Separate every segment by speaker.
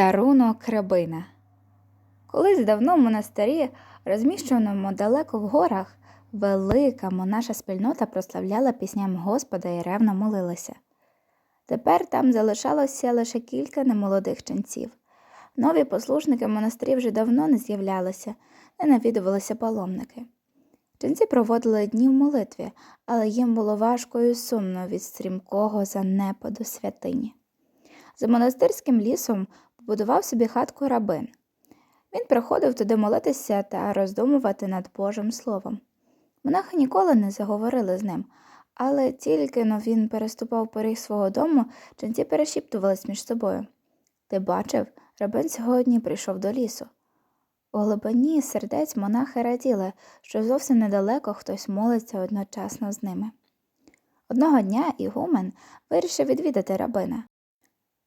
Speaker 1: Дарунок рабина. Колись давно в монастирі, розміщеному далеко в горах, велика монаша спільнота прославляла пісням Господа і ревно молилася. Тепер там залишалося лише кілька немолодих ченців. Нові послушники монастирів вже давно не з'являлися, не навідувалися паломники. Ченці проводили дні в молитві, але їм було важко і сумно від стрімкого занепаду святині. За монастирським лісом побудував собі хатку рабин. Він приходив туди молитися та роздумувати над Божим Словом. Монахи ніколи не заговорили з ним, але тільки но він переступав поріг свого дому, ченці перешіптувались між собою. Ти бачив, рабин сьогодні прийшов до лісу. У глибині сердець монахи раділи, що зовсім недалеко хтось молиться одночасно з ними. Одного дня Ігумен вирішив відвідати рабина.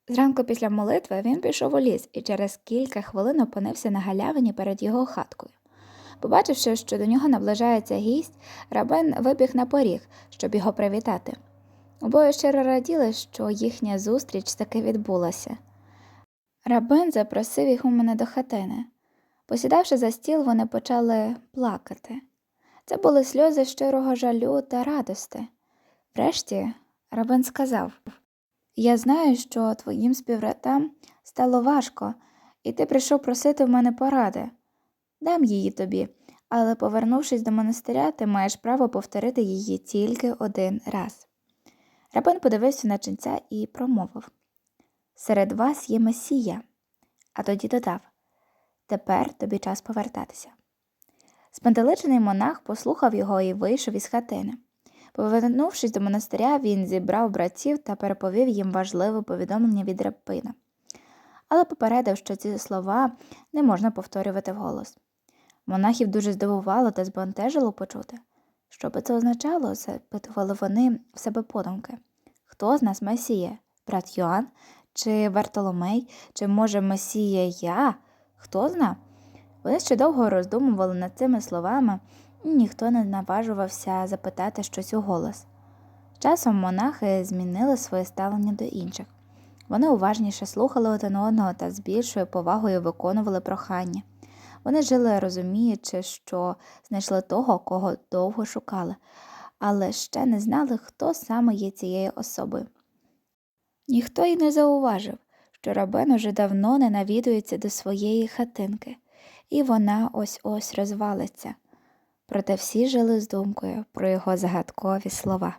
Speaker 1: Зранку після молитви він пішов у ліс і через кілька хвилин опинився на галявині перед його хаткою. Побачивши, що до нього наближається гість, рабин вибіг на поріг, щоб його привітати. Обоє щиро раділи, що їхня зустріч таки відбулася. Рабин запросив їх у мене до хатини. Посідавши за стіл, вони почали плакати. Це були сльози щирого жалю та радости. Врешті рабин сказав Я знаю, що твоїм співбратам стало важко, і ти прийшов просити в мене поради. Дам її тобі, але, повернувшись до монастиря, ти маєш право повторити її тільки один раз. Рабин подивився на ченця і промовив Серед вас є Месія, а тоді додав Тепер тобі час повертатися. Спантеличений монах послухав його і вийшов із хатини. Повернувшись до монастиря, він зібрав братів та переповів їм важливе повідомлення від рабина, але попередив, що ці слова не можна повторювати вголос. Монахів дуже здивувало та збентежило почути. Що би це означало? запитували вони в себе подумки. Хто з нас Месія? Брат Йоанн? Чи Вартоломей? Чи, може, Месія я? Хто зна? Вони ще довго роздумували над цими словами, ніхто не наважувався запитати щось у голос. Часом монахи змінили своє ставлення до інших. Вони уважніше слухали один одного та з більшою повагою виконували прохання. Вони жили, розуміючи, що знайшли того, кого довго шукали, але ще не знали, хто саме є цією особою. Ніхто й не зауважив, що рабин уже давно не навідується до своєї хатинки, і вона ось ось розвалиться. Проте всі жили з думкою про його загадкові слова.